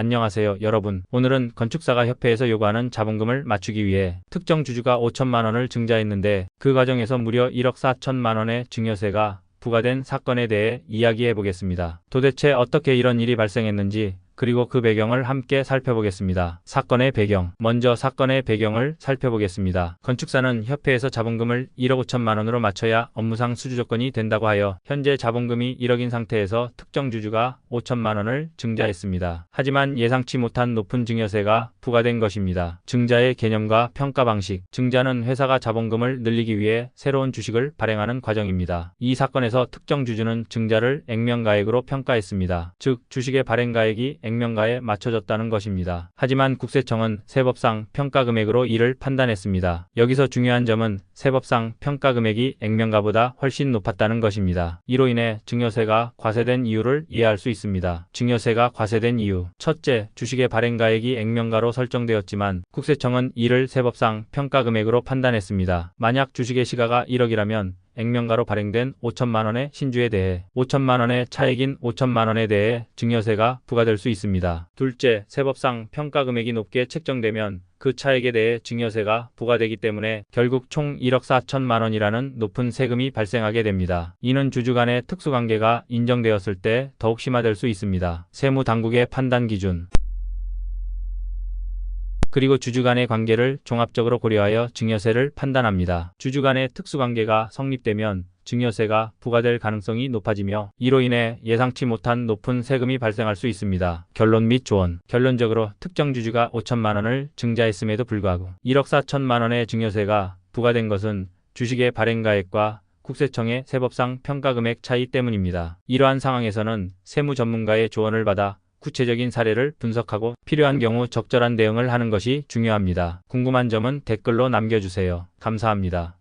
안녕하세요, 여러분. 오늘은 건축사가 협회에서 요구하는 자본금을 맞추기 위해 특정 주주가 5천만 원을 증자했는데 그 과정에서 무려 1억 4천만 원의 증여세가 부과된 사건에 대해 이야기해 보겠습니다. 도대체 어떻게 이런 일이 발생했는지 그리고 그 배경을 함께 살펴보겠습니다. 사건의 배경. 먼저 사건의 배경을 살펴보겠습니다. 건축사는 협회에서 자본금을 1억 5천만 원으로 맞춰야 업무상 수주 조건이 된다고 하여 현재 자본금이 1억인 상태에서 특정 주주가 5천만 원을 증자했습니다. 하지만 예상치 못한 높은 증여세가 부과된 것입니다. 증자의 개념과 평가 방식. 증자는 회사가 자본금을 늘리기 위해 새로운 주식을 발행하는 과정입니다. 이 사건에서 특정 주주는 증자를 액면가액으로 평가했습니다. 즉 주식의 발행가액이 액면가에 맞춰졌다는 것입니다. 하지만 국세청은 세법상 평가 금액으로 이를 판단했습니다. 여기서 중요한 점은 세법상 평가 금액이 액면가보다 훨씬 높았다는 것입니다. 이로 인해 증여세가 과세된 이유를 이해할 수 있습니다. 증여세가 과세된 이유. 첫째, 주식의 발행가액이 액면가로 설정되었지만 국세청은 이를 세법상 평가 금액으로 판단했습니다. 만약 주식의 시가가 1억이라면 액면가로 발행된 5천만 원의 신주에 대해 5천만 원의 차액인 5천만 원에 대해 증여세가 부과될 수 있습니다. 둘째, 세법상 평가 금액이 높게 책정되면 그 차액에 대해 증여세가 부과되기 때문에 결국 총 1억 4천만 원이라는 높은 세금이 발생하게 됩니다. 이는 주주 간의 특수관계가 인정되었을 때 더욱 심화될 수 있습니다. 세무당국의 판단 기준 그리고 주주 간의 관계를 종합적으로 고려하여 증여세를 판단합니다. 주주 간의 특수관계가 성립되면 증여세가 부과될 가능성이 높아지며 이로 인해 예상치 못한 높은 세금이 발생할 수 있습니다. 결론 및 조언. 결론적으로 특정 주주가 5천만 원을 증자했음에도 불구하고 1억 4천만 원의 증여세가 부과된 것은 주식의 발행가액과 국세청의 세법상 평가금액 차이 때문입니다. 이러한 상황에서는 세무 전문가의 조언을 받아 구체적인 사례를 분석하고 필요한 경우 적절한 대응을 하는 것이 중요합니다. 궁금한 점은 댓글로 남겨주세요. 감사합니다.